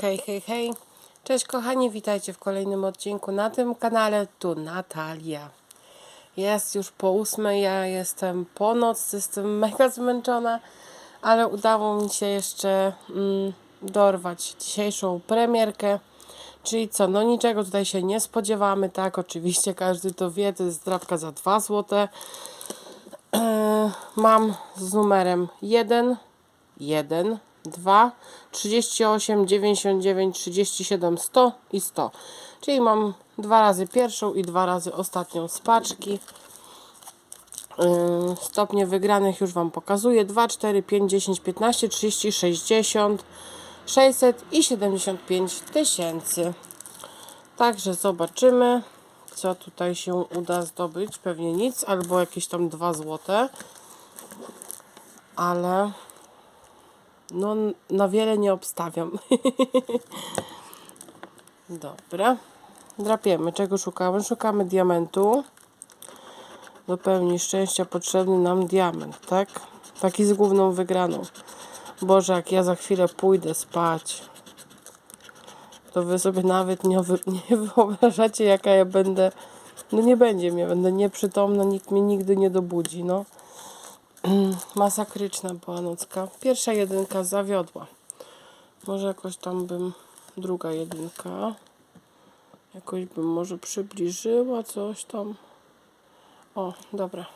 Hej, hej, hej. Cześć kochani, witajcie w kolejnym odcinku na tym kanale. Tu Natalia. Jest już po ósmej, ja jestem po nocy, jestem mega zmęczona, ale udało mi się jeszcze mm, dorwać dzisiejszą premierkę. Czyli co, no niczego tutaj się nie spodziewamy, tak? Oczywiście każdy to wie, to jest zdrabka za 2 złote. Eee, mam z numerem 1, 1, 2, 38, 99, 37, 100 i 100. Czyli mam dwa razy pierwszą i dwa razy ostatnią z paczki. Stopnie wygranych już Wam pokazuję. 2, 4, 5, 10, 15, 30, 60, 600 i 75 tysięcy. Także zobaczymy, co tutaj się uda zdobyć. Pewnie nic, albo jakieś tam 2 złote. Ale no, na wiele nie obstawiam. Dobra. Drapiemy. Czego szukamy? Szukamy diamentu. Do pełni szczęścia potrzebny nam diament, tak? Taki z główną wygraną. Boże, jak ja za chwilę pójdę spać, to wy sobie nawet nie, nie wyobrażacie, jaka ja będę. No nie będzie mnie, będę nieprzytomna, nikt mnie nigdy nie dobudzi, no. Masakryczna była nocka. Pierwsza jedynka zawiodła. Może jakoś tam bym druga jedynka. Jakoś bym może przybliżyła coś tam. O, dobra.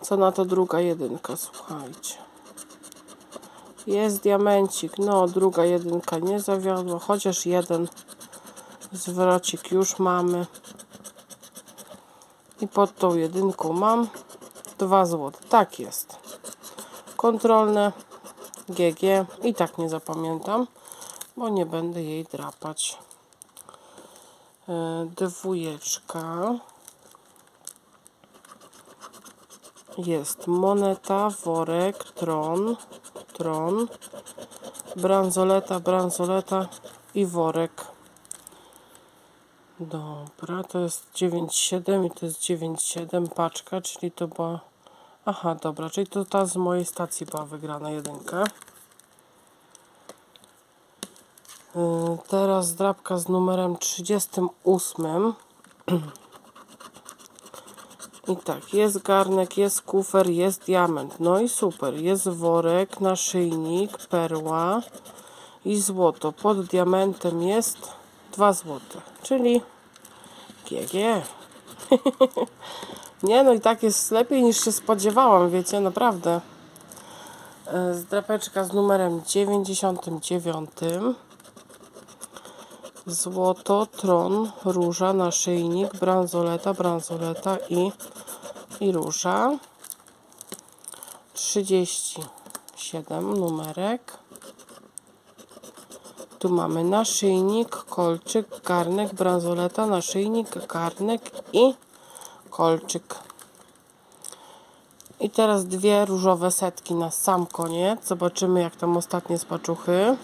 Co na to druga jedynka, słuchajcie. Jest diamencik. No, druga jedynka nie zawiodła. Chociaż jeden zwrocik już mamy. I pod tą jedynką mam 2 zł. Tak jest. Kontrolne GG. I tak nie zapamiętam, bo nie będę jej drapać. E, Dwójeczka. Jest moneta, worek, tron, tron, bransoleta, bransoleta i worek. Dobra, to jest 9,7 i to jest 9,7 paczka, czyli to była... Aha, dobra, czyli to ta z mojej stacji była wygrana jedynka. Yy, Teraz drapka z numerem 38. I tak, jest garnek, jest kufer, jest diament. No i super. Jest worek, naszyjnik, perła i złoto. Pod diamentem jest 2 złote, czyli GG. Nie, no i tak jest lepiej niż się spodziewałam, wiecie, naprawdę. E, Zdrapeczka z numerem 99. Złoto, tron, róża, naszyjnik, bransoleta, bransoleta i, i róża. 37 numerek. Tu mamy naszyjnik, kolczyk, garnek, bransoleta, naszyjnik, garnek i kolczyk. I teraz dwie różowe setki na sam koniec. Zobaczymy jak tam ostatnie spaczuchy.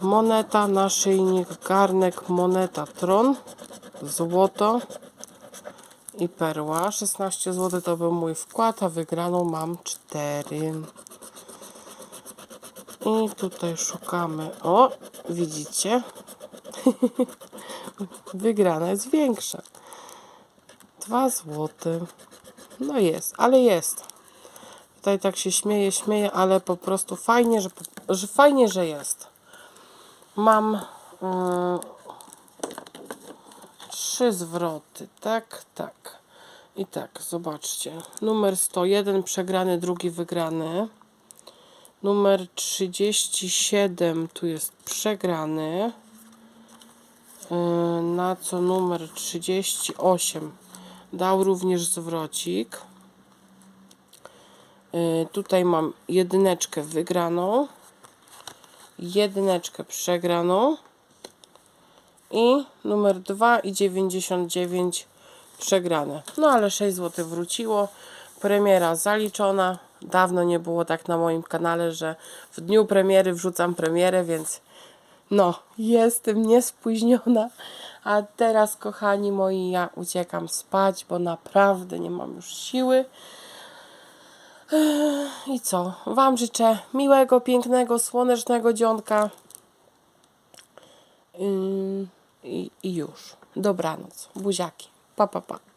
Moneta, naszyjnik, garnek, moneta, tron, złoto i perła. 16 zł to był mój wkład, a wygraną mam 4. I tutaj szukamy. O, widzicie? Wygrana jest większa. 2 złote. No jest, ale jest. Tutaj tak się śmieje, śmieje, ale po prostu fajnie, że, że fajnie, że jest. Mam yy, trzy zwroty. Tak, tak. I tak, zobaczcie. Numer 101 przegrany, drugi wygrany. Numer 37 tu jest przegrany. Yy, na co numer 38 dał również zwrocik. Yy, tutaj mam jedyneczkę wygraną, jedyneczkę przegraną i numer 2 i 99 przegrane. No ale 6 zł wróciło. Premiera zaliczona. Dawno nie było tak na moim kanale, że w dniu premiery wrzucam premierę, więc no, jestem niespóźniona. A teraz, kochani moi, ja uciekam spać, bo naprawdę nie mam już siły. I co? Wam życzę miłego, pięknego, słonecznego dzionka. I, I już. Dobranoc. Buziaki. Pa, pa, pa.